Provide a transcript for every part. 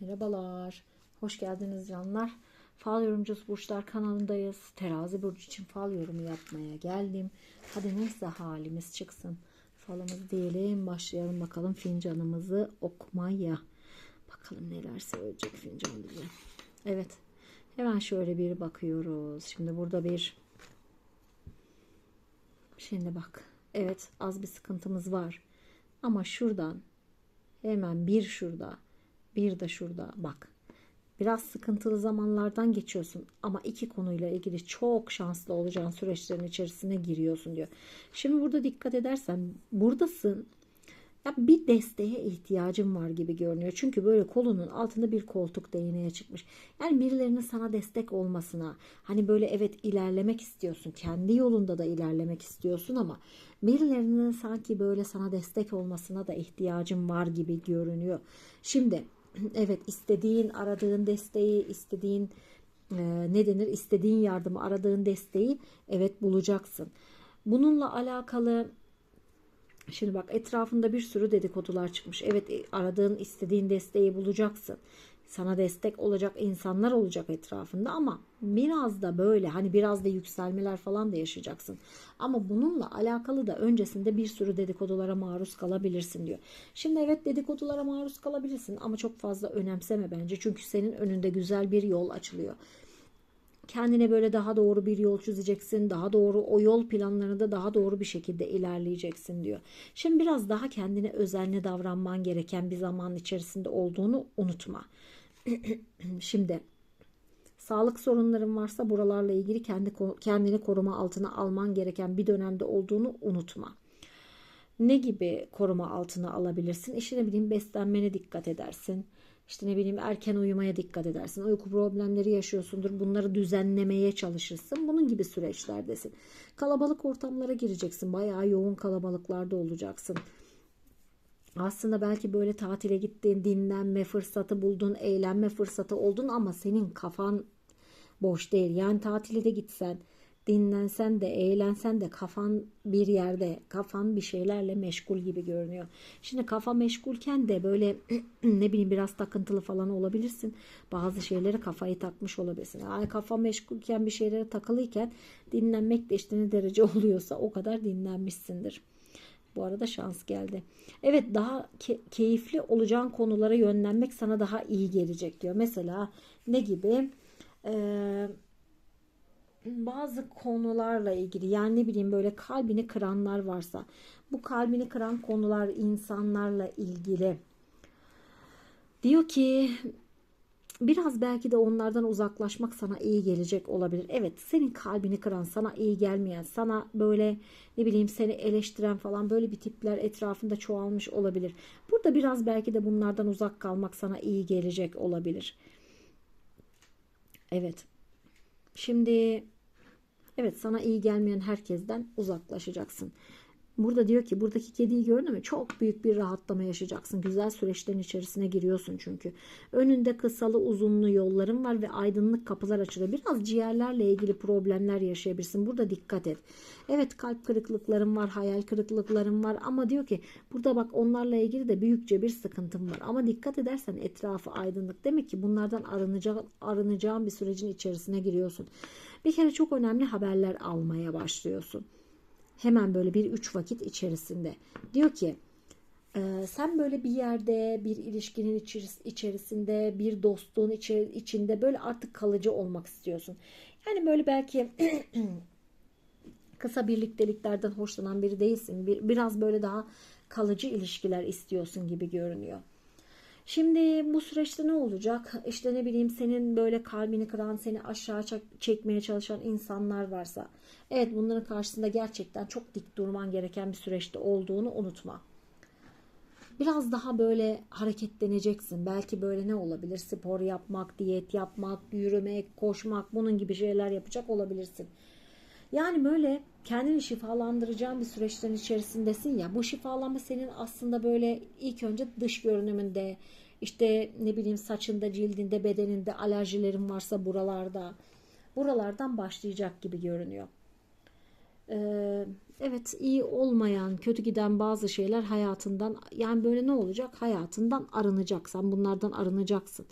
Merhabalar. Hoş geldiniz canlar. Fal Yorumcusu Burçlar kanalındayız. Terazi Burcu için fal yorumu yapmaya geldim. Hadi neyse halimiz çıksın. Falımız diyelim. Başlayalım bakalım fincanımızı okumaya. Bakalım neler söyleyecek fincan bize. Evet. Hemen şöyle bir bakıyoruz. Şimdi burada bir Şimdi bak. Evet az bir sıkıntımız var. Ama şuradan hemen bir şurada bir de şurada bak. Biraz sıkıntılı zamanlardan geçiyorsun ama iki konuyla ilgili çok şanslı olacağın süreçlerin içerisine giriyorsun diyor. Şimdi burada dikkat edersen buradasın. Ya bir desteğe ihtiyacın var gibi görünüyor. Çünkü böyle kolunun altında bir koltuk değneğe çıkmış. Yani birilerinin sana destek olmasına, hani böyle evet ilerlemek istiyorsun. Kendi yolunda da ilerlemek istiyorsun ama birilerinin sanki böyle sana destek olmasına da ihtiyacın var gibi görünüyor. Şimdi evet istediğin, aradığın desteği, istediğin e, ne denir? istediğin yardımı, aradığın desteği evet bulacaksın. Bununla alakalı Şimdi bak etrafında bir sürü dedikodular çıkmış. Evet e, aradığın istediğin desteği bulacaksın. Sana destek olacak insanlar olacak etrafında ama biraz da böyle hani biraz da yükselmeler falan da yaşayacaksın. Ama bununla alakalı da öncesinde bir sürü dedikodulara maruz kalabilirsin diyor. Şimdi evet dedikodulara maruz kalabilirsin ama çok fazla önemseme bence. Çünkü senin önünde güzel bir yol açılıyor kendine böyle daha doğru bir yol çizeceksin. Daha doğru o yol planlarını da daha doğru bir şekilde ilerleyeceksin diyor. Şimdi biraz daha kendine özenli davranman gereken bir zaman içerisinde olduğunu unutma. Şimdi sağlık sorunların varsa buralarla ilgili kendi kendini koruma altına alman gereken bir dönemde olduğunu unutma. Ne gibi koruma altına alabilirsin? İşte ne bileyim beslenmene dikkat edersin işte ne bileyim erken uyumaya dikkat edersin. Uyku problemleri yaşıyorsundur. Bunları düzenlemeye çalışırsın. Bunun gibi süreçlerdesin. Kalabalık ortamlara gireceksin. Bayağı yoğun kalabalıklarda olacaksın. Aslında belki böyle tatile gittin, dinlenme fırsatı buldun, eğlenme fırsatı oldun ama senin kafan boş değil. Yani tatile de gitsen, dinlensen de eğlensen de kafan bir yerde kafan bir şeylerle meşgul gibi görünüyor. Şimdi kafa meşgulken de böyle ne bileyim biraz takıntılı falan olabilirsin. Bazı şeylere kafayı takmış olabilirsin. Yani kafa meşgulken bir şeylere takılıyken dinlenmek de işte ne derece oluyorsa o kadar dinlenmişsindir. Bu arada şans geldi. Evet daha ke- keyifli olacağın konulara yönlenmek sana daha iyi gelecek diyor. Mesela ne gibi? Eee bazı konularla ilgili yani ne bileyim böyle kalbini kıranlar varsa bu kalbini kıran konular insanlarla ilgili diyor ki biraz belki de onlardan uzaklaşmak sana iyi gelecek olabilir. Evet senin kalbini kıran sana iyi gelmeyen sana böyle ne bileyim seni eleştiren falan böyle bir tipler etrafında çoğalmış olabilir. Burada biraz belki de bunlardan uzak kalmak sana iyi gelecek olabilir. Evet. Şimdi evet sana iyi gelmeyen herkesten uzaklaşacaksın. Burada diyor ki buradaki kediyi gördün mü? Çok büyük bir rahatlama yaşayacaksın. Güzel süreçlerin içerisine giriyorsun çünkü. Önünde kısalı uzunlu yolların var ve aydınlık kapılar açılıyor. Biraz ciğerlerle ilgili problemler yaşayabilirsin. Burada dikkat et. Evet kalp kırıklıkların var, hayal kırıklıkların var ama diyor ki burada bak onlarla ilgili de büyükçe bir sıkıntım var. Ama dikkat edersen etrafı aydınlık. Demek ki bunlardan arınacak, arınacağın bir sürecin içerisine giriyorsun. Bir kere çok önemli haberler almaya başlıyorsun hemen böyle bir üç vakit içerisinde. Diyor ki e, sen böyle bir yerde bir ilişkinin içerisinde bir dostluğun içinde böyle artık kalıcı olmak istiyorsun. Yani böyle belki kısa birlikteliklerden hoşlanan biri değilsin. Bir, biraz böyle daha kalıcı ilişkiler istiyorsun gibi görünüyor. Şimdi bu süreçte ne olacak? İşte ne bileyim senin böyle kalbini kıran, seni aşağı çekmeye çalışan insanlar varsa. Evet bunların karşısında gerçekten çok dik durman gereken bir süreçte olduğunu unutma. Biraz daha böyle hareketleneceksin. Belki böyle ne olabilir? Spor yapmak, diyet yapmak, yürümek, koşmak bunun gibi şeyler yapacak olabilirsin. Yani böyle kendini şifalandıracağın bir süreçlerin içerisindesin ya. Bu şifalanma senin aslında böyle ilk önce dış görünümünde, işte ne bileyim saçında, cildinde, bedeninde alerjilerin varsa buralarda, buralardan başlayacak gibi görünüyor. Ee, evet iyi olmayan, kötü giden bazı şeyler hayatından yani böyle ne olacak? Hayatından arınacak. Sen bunlardan arınacaksın.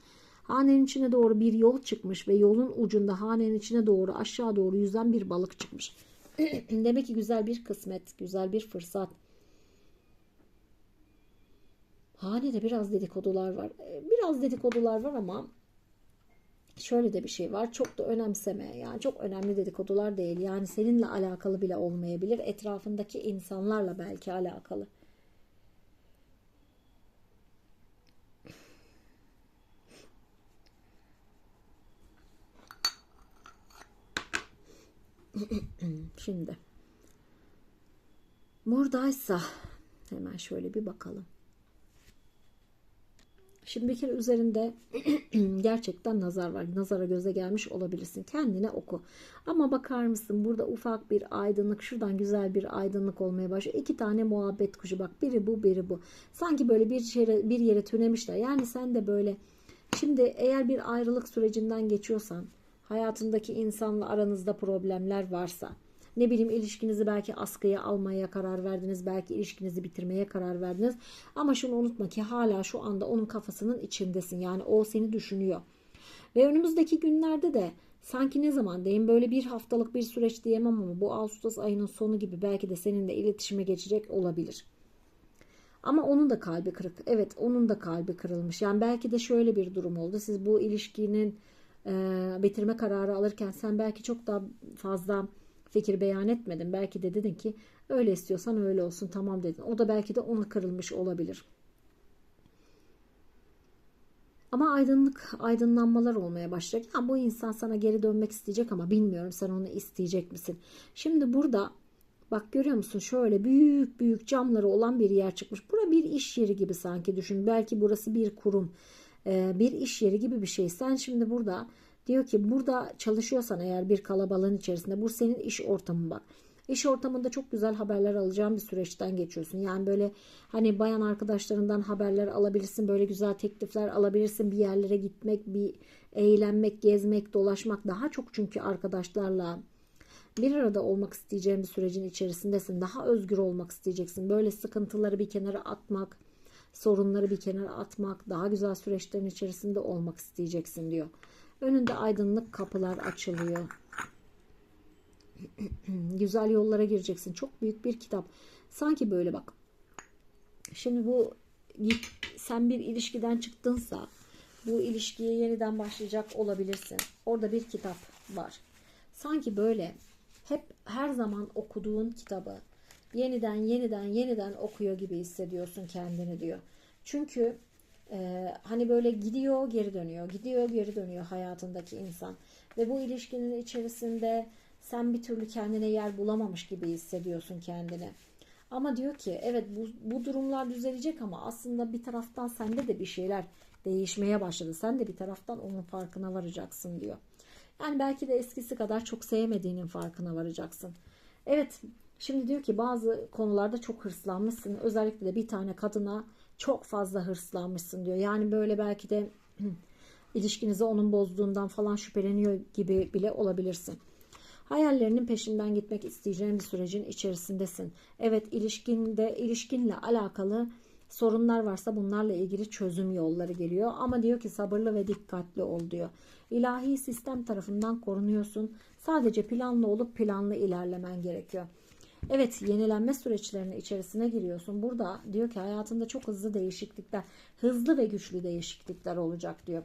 Hanenin içine doğru bir yol çıkmış ve yolun ucunda hanenin içine doğru aşağı doğru yüzen bir balık çıkmış. Demek ki güzel bir kısmet, güzel bir fırsat. Hanede biraz dedikodular var. Ee, Biraz dedikodular var ama şöyle de bir şey var. Çok da önemseme. Yani çok önemli dedikodular değil. Yani seninle alakalı bile olmayabilir. Etrafındaki insanlarla belki alakalı. Şimdi buradaysa hemen şöyle bir bakalım. Şimdi bir kere üzerinde gerçekten nazar var. Nazara göze gelmiş olabilirsin. Kendine oku. Ama bakar mısın burada ufak bir aydınlık. Şuradan güzel bir aydınlık olmaya başlıyor. İki tane muhabbet kuşu. Bak biri bu biri bu. Sanki böyle bir yere, bir yere tünemişler. Yani sen de böyle şimdi eğer bir ayrılık sürecinden geçiyorsan hayatındaki insanla aranızda problemler varsa ne bileyim ilişkinizi belki askıya almaya karar verdiniz. Belki ilişkinizi bitirmeye karar verdiniz. Ama şunu unutma ki hala şu anda onun kafasının içindesin. Yani o seni düşünüyor. Ve önümüzdeki günlerde de sanki ne zaman diyeyim böyle bir haftalık bir süreç diyemem ama bu Ağustos ayının sonu gibi belki de seninle iletişime geçecek olabilir. Ama onun da kalbi kırık. Evet onun da kalbi kırılmış. Yani belki de şöyle bir durum oldu. Siz bu ilişkinin e, bitirme kararı alırken sen belki çok daha fazla fikir beyan etmedin. Belki de dedin ki öyle istiyorsan öyle olsun tamam dedin. O da belki de ona kırılmış olabilir. Ama aydınlık, aydınlanmalar olmaya başlayacak. Ya bu insan sana geri dönmek isteyecek ama bilmiyorum sen onu isteyecek misin? Şimdi burada bak görüyor musun şöyle büyük büyük camları olan bir yer çıkmış. Bura bir iş yeri gibi sanki düşün. Belki burası bir kurum, bir iş yeri gibi bir şey. Sen şimdi burada Diyor ki burada çalışıyorsan eğer bir kalabalığın içerisinde bu senin iş ortamın bak. İş ortamında çok güzel haberler alacağın bir süreçten geçiyorsun. Yani böyle hani bayan arkadaşlarından haberler alabilirsin. Böyle güzel teklifler alabilirsin. Bir yerlere gitmek, bir eğlenmek, gezmek, dolaşmak. Daha çok çünkü arkadaşlarla bir arada olmak isteyeceğin bir sürecin içerisindesin. Daha özgür olmak isteyeceksin. Böyle sıkıntıları bir kenara atmak, sorunları bir kenara atmak, daha güzel süreçlerin içerisinde olmak isteyeceksin diyor. Önünde aydınlık kapılar açılıyor. Güzel yollara gireceksin. Çok büyük bir kitap. Sanki böyle bak. Şimdi bu sen bir ilişkiden çıktınsa bu ilişkiye yeniden başlayacak olabilirsin. Orada bir kitap var. Sanki böyle hep her zaman okuduğun kitabı yeniden yeniden yeniden okuyor gibi hissediyorsun kendini diyor. Çünkü ee, hani böyle gidiyor geri dönüyor, gidiyor geri dönüyor hayatındaki insan. Ve bu ilişkinin içerisinde sen bir türlü kendine yer bulamamış gibi hissediyorsun kendini. Ama diyor ki evet bu, bu durumlar düzelecek ama aslında bir taraftan sende de bir şeyler değişmeye başladı. Sen de bir taraftan onun farkına varacaksın diyor. Yani belki de eskisi kadar çok sevmediğinin farkına varacaksın. Evet şimdi diyor ki bazı konularda çok hırslanmışsın. Özellikle de bir tane kadına çok fazla hırslanmışsın diyor. Yani böyle belki de ilişkinizi onun bozduğundan falan şüpheleniyor gibi bile olabilirsin. Hayallerinin peşinden gitmek isteyeceğin bir sürecin içerisindesin. Evet ilişkinde ilişkinle alakalı sorunlar varsa bunlarla ilgili çözüm yolları geliyor. Ama diyor ki sabırlı ve dikkatli ol diyor. İlahi sistem tarafından korunuyorsun. Sadece planlı olup planlı ilerlemen gerekiyor. Evet yenilenme süreçlerinin içerisine giriyorsun. Burada diyor ki hayatında çok hızlı değişiklikler, hızlı ve güçlü değişiklikler olacak diyor.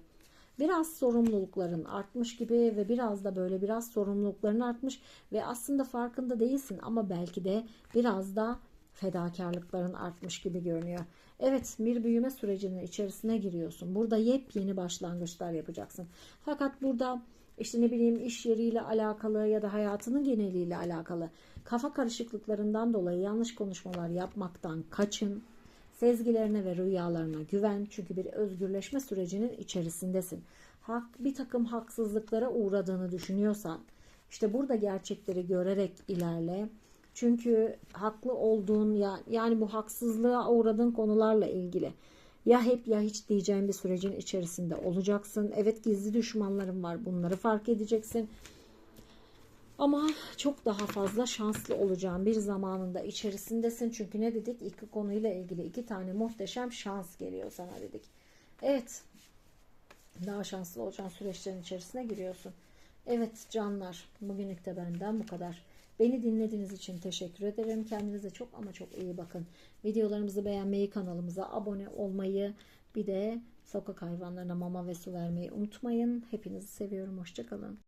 Biraz sorumlulukların artmış gibi ve biraz da böyle biraz sorumlulukların artmış ve aslında farkında değilsin ama belki de biraz da fedakarlıkların artmış gibi görünüyor. Evet bir büyüme sürecinin içerisine giriyorsun. Burada yepyeni başlangıçlar yapacaksın. Fakat burada işte ne bileyim iş yeriyle alakalı ya da hayatının geneliyle alakalı kafa karışıklıklarından dolayı yanlış konuşmalar yapmaktan kaçın. Sezgilerine ve rüyalarına güven çünkü bir özgürleşme sürecinin içerisindesin. Hak, bir takım haksızlıklara uğradığını düşünüyorsan işte burada gerçekleri görerek ilerle. Çünkü haklı olduğun ya yani bu haksızlığa uğradığın konularla ilgili ya hep ya hiç diyeceğin bir sürecin içerisinde olacaksın. Evet gizli düşmanların var. Bunları fark edeceksin. Ama çok daha fazla şanslı olacağın bir zamanında içerisindesin. Çünkü ne dedik? İki konuyla ilgili iki tane muhteşem şans geliyor sana dedik. Evet. Daha şanslı olacağın süreçlerin içerisine giriyorsun. Evet canlar. Bugünlük de benden bu kadar. Beni dinlediğiniz için teşekkür ederim. Kendinize çok ama çok iyi bakın. Videolarımızı beğenmeyi, kanalımıza abone olmayı, bir de sokak hayvanlarına mama ve su vermeyi unutmayın. Hepinizi seviyorum. Hoşçakalın.